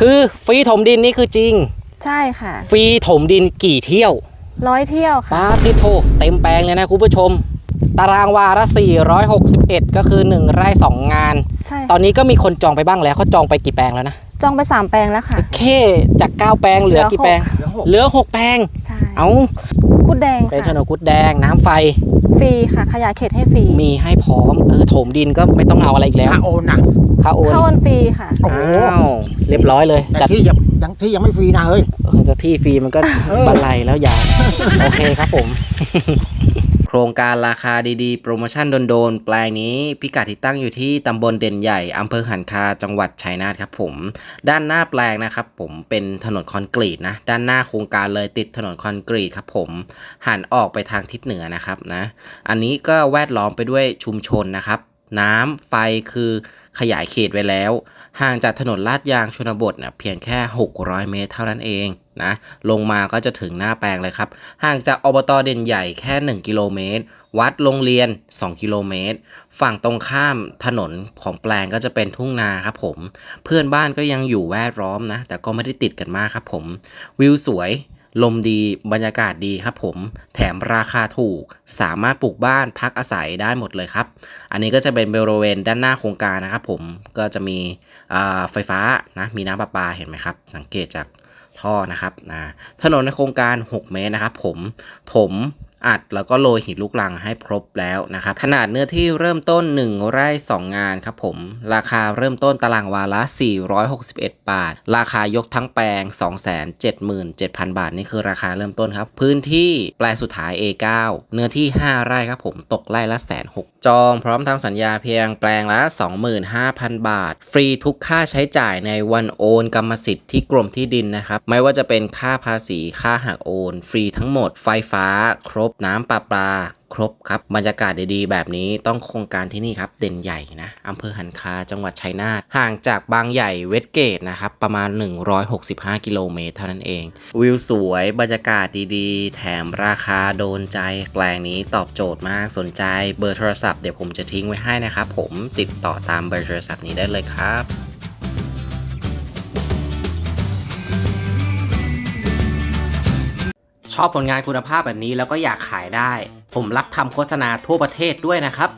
คือฟรีถมดินนี่คือจริง ใช่ค่ะ ฟรีถมดินกี่เที่ยวร้อยเที่ยวค่ะป้าทิโทเต็มแปลงเลยนะคุณผู้ชม ตารางวาละ461 ก็คือ 1 ไร่ 2 งาน ใช่ตอนนี้ก็มีคนจองไปบ้างแล้วเขาจองไปกี่แปลงแล้วนะ จองไปสามแปลงแล้วค่ะเค จาก 9 แปลงเหลือกี่แปลง เหลือหกเหลือ 6 แปลง ใช่เอาคุดแดงเป็นโฉค่ะนดคุดแดงน้ำไฟฟรีค่ะ ขยายเขตให้ฟรีมีให้พร้อมเออถมดินก็ไม่ต้องเอาอะไรอีกแล้วค่าโอนนะค่าโอนเข้าวันฟรีค่ะ โอ้โห อ้าว เรียบร้อยเลยแต่จัดที่ยังยังที่ยังไม่ฟรีนะเฮ้ย เออจะที่ฟรีมันก็เออ บันไลแล้วยาวโอเคครับผม โครงการราคาดีๆ โปรโมชั่นโดนๆ แปลงนี้พิกัดที่ตั้งอยู่ที่ตำบลเด่นใหญ่อำเภอหันคาจังหวัดชัยนาทครับผม ด้านหน้าแปลงนะครับผมเป็นถนนคอนกรีตนะ ด้านหน้าโครงการเลยติดถนนคอนกรีตครับผม หันออกไปทางทิศเหนือนะครับนะ อันนี้ก็แวดล้อมไปด้วยชุมชนนะครับ น้ำไฟคือขยายเขตไว้แล้ว ห่างจากถนนลาดยางชนบทเนี่ยเพียงแค่ 600 เมตรเท่านั้นเองนะลงมาก็จะถึงหน้าแปลงเลยครับ ห่างจากอบตเด่นใหญ่แค่ 1 กิโลเมตร วัดโรงเรียน 2 กิโลเมตร ฝั่งตรงข้ามถนนของแปลงก็จะเป็นทุ่งนาครับผม เพื่อนบ้านก็ยังอยู่แวดล้อมนะ แต่ก็ไม่ได้ติดกันมากครับผม วิวสวย ลมดีบรรยากาศดีครับผม แถมราคาถูก สามารถปลูกบ้านพักอาศัยได้หมดเลยครับ อันนี้ก็จะเป็นบริเวณด้านหน้าโครงการนะครับผมก็จะมีไฟฟ้านะมีน้ำประปาเห็นไหมครับ สังเกตจากท่อนะครับนะถนนในโครงการ 6 เมตรนะครับผมถม อัดแล้วก็โรยหินลูกรังให้ครบแล้วนะครับ ขนาดเนื้อที่เริ่มต้น 1 ไร่ 2 งานครับผม ราคาเริ่มต้นตารางวาละ 461 บาท ราคายกทั้งแปลง 277,000 บาท นี่คือราคาเริ่มต้นครับ พื้นที่แปลงสุดท้าย A9 เนื้อที่ 5 ไร่ครับผมตกไร่ละแสนหกจองพร้อมทำสัญญาเพียงแปลงละ 25,000 บาท ฟรีทุกค่าใช้จ่ายในวันโอนกรรมสิทธิ์ที่กรมที่ดินนะครับไม่ว่าจะเป็นค่าภาษีค่าหักโอน ฟรีทั้งหมดไฟฟ้าครบบน้ำประปาครบครับบรรยากาศดีๆ แบบนี้ต้องโครงการที่นี่ครับ เด่นใหญ่นะอำเภอหันคาจังหวัดชัยนาทห่างจากบางใหญ่เวสเกตนะครับ ประมาณ 165 กิโลเมตรเท่านั้นเอง วิวสวยบรรยากาศดีๆ แถมราคาโดนใจแปลงนี้ตอบโจทย์มากสนใจเบอร์โทรศัพท์เดี๋ยวผมจะทิ้งไว้ให้นะครับ ผมติดต่อตามเบอร์โทรศัพท์นี้ได้เลยครับ ชอบผลงานคุณภาพแบบนี้แล้วก็อยากขายได้ ผมรับทำโฆษณาทั่วประเทศด้วยนะครับ